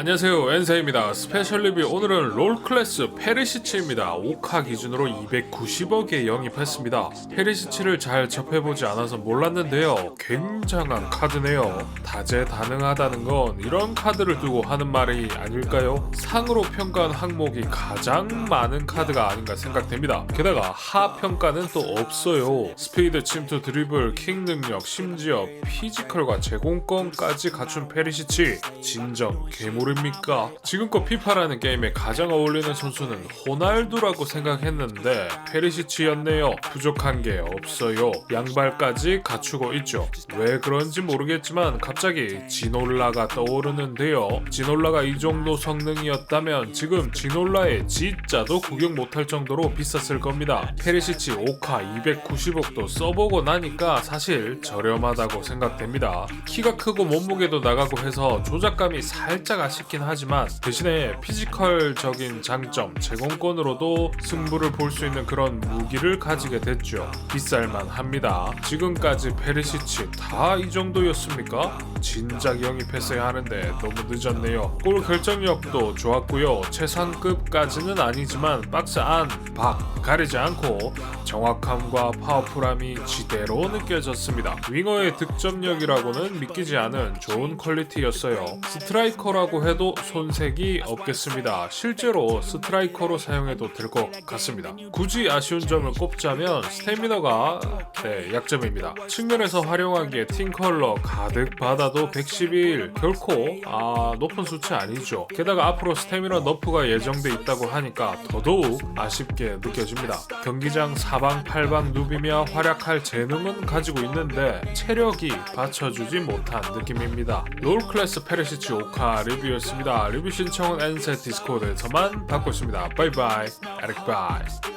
안녕하세요. 엔사입니다. 스페셜 리뷰. 오늘은 롤클래스 페리시치입니다. 5카 기준으로 290억에 영입했습니다. 페리시치를 잘 접해보지 않아서 몰랐는데요. 굉장한 카드네요. 다재다능하다는 건 이런 카드를 두고 하는 말이 아닐까요? 상으로 평가한 항목이 가장 많은 카드가 아닌가 생각됩니다. 게다가 하평가는 또 없어요. 스피드 침투 드리블 킹 능력 심지어 피지컬과 제공권까지 갖춘 페리시치. 진정 괴물 입니까? 지금껏 피파라는 게임에 가장 어울리는 선수는 호날두라고 생각했는데 페리시치였네요. 부족한 게 없어요. 양발까지 갖추고 있죠. 왜 그런지 모르겠지만 갑자기 지놀라가 떠오르는데요. 지놀라가 이 정도 성능이었다면 지금 지놀라의 G자도 구경 못할 정도로 비쌌을 겁니다. 페리시치 5카 290억도 써보고 나니까 사실 저렴하다고 생각됩니다. 키가 크고 몸무게도 나가고 해서 조작감이 살짝 아쉽 긴 하지만 대신에 피지컬적인 장점, 제공권으로도 승부를 볼 수 있는 그런 무기를 가지게 됐죠. 비쌀만 합니다. 지금까지 페리시치 다 이 정도였습니까? 진작 영입했어야 하는데 너무 늦었네요. 골 결정력도 좋았고요. 최상급까지는 아니지만 박스 안, 밖 가리지 않고 정확함과 파워풀함이 지대로 느껴졌습니다. 윙어의 득점력이라고는 믿기지 않은 좋은 퀄리티였어요. 스트라이커라고 해도 손색이 없겠습니다. 실제로 스트라이커로 사용해도 될 것 같습니다. 굳이 아쉬운 점을 꼽자면 스태미너가 네, 약점입니다. 측면에서 활용하기에 팀 컬러 가득 받아도 111 결코 아, 높은 수치 아니죠. 게다가 앞으로 스태미너 너프가 예정돼 있다고 하니까 더더욱 아쉽게 느껴집니다. 경기장 사방 팔방 누비며 활약할 재능은 가지고 있는데 체력이 받쳐주지 못한 느낌입니다. 롤 클래스 페르시치 5카 리뷰였습니다. 리뷰 신청은 엔세 디스코드에서만 받고 있습니다. 바이바이 에릭 바이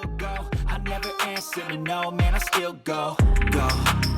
glance at me, no man, I still go, go.